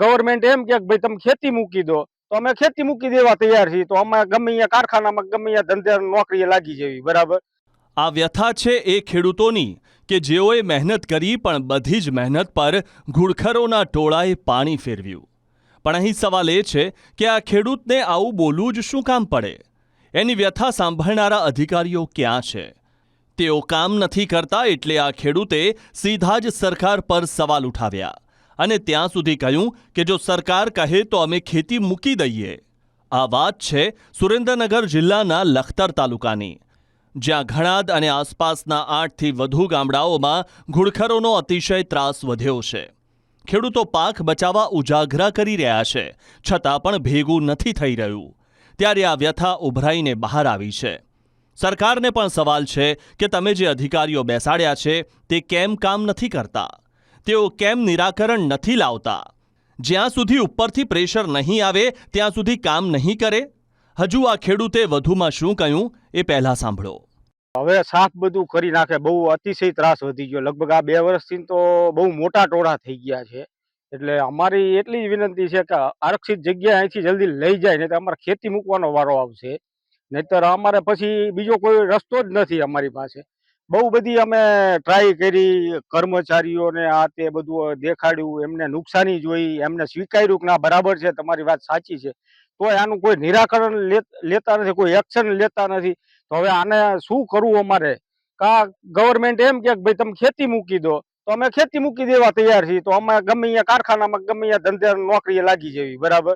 Government એમ કે ભાઈ તમે ખેતી મૂકી દો. તો અમે ખેતી મૂકી દેવા તૈયાર છીએ. તો અમે ગમે અહીંયા કારખાનામાં, ગમે અહીંયા ધંધે નોકરીએ લાગી જવી, બરાબર? આ વ્યથા છે એ ખેડૂતોની, કે જેઓએ મહેનત કરી પણ બધી જ મહેનત પર ઘુડખરોના ટોળાએ પાણી ફેરવ્યું. પણ અહીં સવાલ એ છે કે આ ખેડૂતને આવું બોલવું જ શું કામ પડે? એની વ્યથા સાંભળનારા અધિકારીઓ ક્યાં છે? તેઓ કામ નથી કરતા એટલે આ ખેડૂતે સીધા જ સરકાર પર સવાલ ઉઠાવ્યા. અને ત્યાં સુધી કહ્યું કે જો સરકાર કહે તો અમે ખેતી મૂકી દઈએ. આ વાત છે સુરેન્દ્રનગર જિલ્લાના લખતર તાલુકાની. જ્યાં ઘણાદ અને આસપાસના આઠથી વધુ ગામડાઓમાં ઘુડખરોનો અતિશય ત્રાસ વધ્યો છે. ખેડૂતો પાક બચાવવા ઉજાગરા કરી રહ્યા છે, છતાં પણ ભેગું નથી થઈ રહ્યું. ત્યારે આ વ્યથા ઉભરાઈને બહાર આવી છે. સરકારને પણ સવાલ છે કે તમે જે અધિકારીઓ બેસાડ્યા છે, તે કેમ કામ નથી કરતા? તેઓ કેમ નિરાકરણ નથી લાવતા? જ્યાં સુધી ઉપરથી પ્રેશર નહીં આવે, ત્યાં સુધી કામ નહીં કરે? હજુ આ ખેડૂતે વધુમાં શું કહ્યું, એ પહેલા સાંભળો. હવે સાફ બધું કરી નાખે, બહુ અતિશય ત્રાસ વધી ગયો. લગભગ આ બે વર્ષથી તો બહુ મોટા ટોળા થઈ ગયા છે. એટલે અમારી એટલી જ વિનંતી છે કે આરક્ષિત જગ્યા અહીંથી જલ્દી લઈ જાય, નહીં તો અમારે ખેતી મૂકવાનો વારો આવશે. નહીતર અમારે પછી બીજો કોઈ રસ્તો જ નથી અમારી પાસે. બહુ બધી અમે ટ્રાય કરી, કર્મચારીઓને આ તે બધું દેખાડ્યું, એમને નુકસાની જોઈ, એમને સ્વીકાર્યું કે ના, બરાબર છે, તમારી વાત સાચી છે. તોય આનું કોઈ નિરાકરણ લેતા નથી, કોઈ એક્શન લેતા નથી. તો હવે આને શું કરવું અમારે? કા ગવર્મેન્ટ એમ કે ભાઈ, તમે ખેતી મૂકી દો. તો અમે ખેતી મૂકી દેવા તૈયાર છીએ. તો અમે ગમે અહીંયા કારખાનામાં, ગમે અહીંયા ધંધે નોકરીએ લાગી જવી, બરાબર?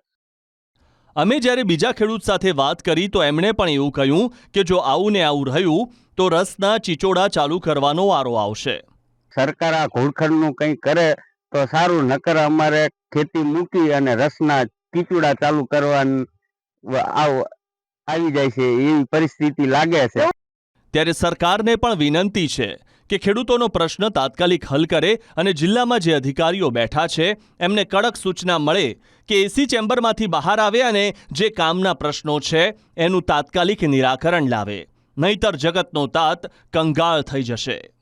અમે જ્યારે બીજા ખેડૂત સાથે વાત કરી તો એમણે પણ એવું કહ્યું કે જો આવું ને આવું રહ્યું તો રસના ચીચોડા ચાલુ કરવાનો વારો આવશે. સરકાર આ ઘોડખડનું કંઈ કરે તો સારું નકર અમારે ખેતી મૂકી અને રસના ચીચોડા ચાલુ કરવાનું આવી જાય છે એવી પરિસ્થિતિ લાગે છે. ત્યારે સરકારને પણ વિનંતી છે કે ખેડૂતોનો પ્રશ્ન તાત્કાલિક હલ કરે અને જિલ્લામાં જે અધિકારીઓ બેઠા છે, એમને કડક સૂચના મળે કે એસી ચેમ્બરમાંથી બહાર આવે અને જે કામના પ્રશ્નો છે, એનું તાત્કાલિક નિરાકરણ લાવે. નહીતર જગતનો તાત કંગાળ થઈ જશે.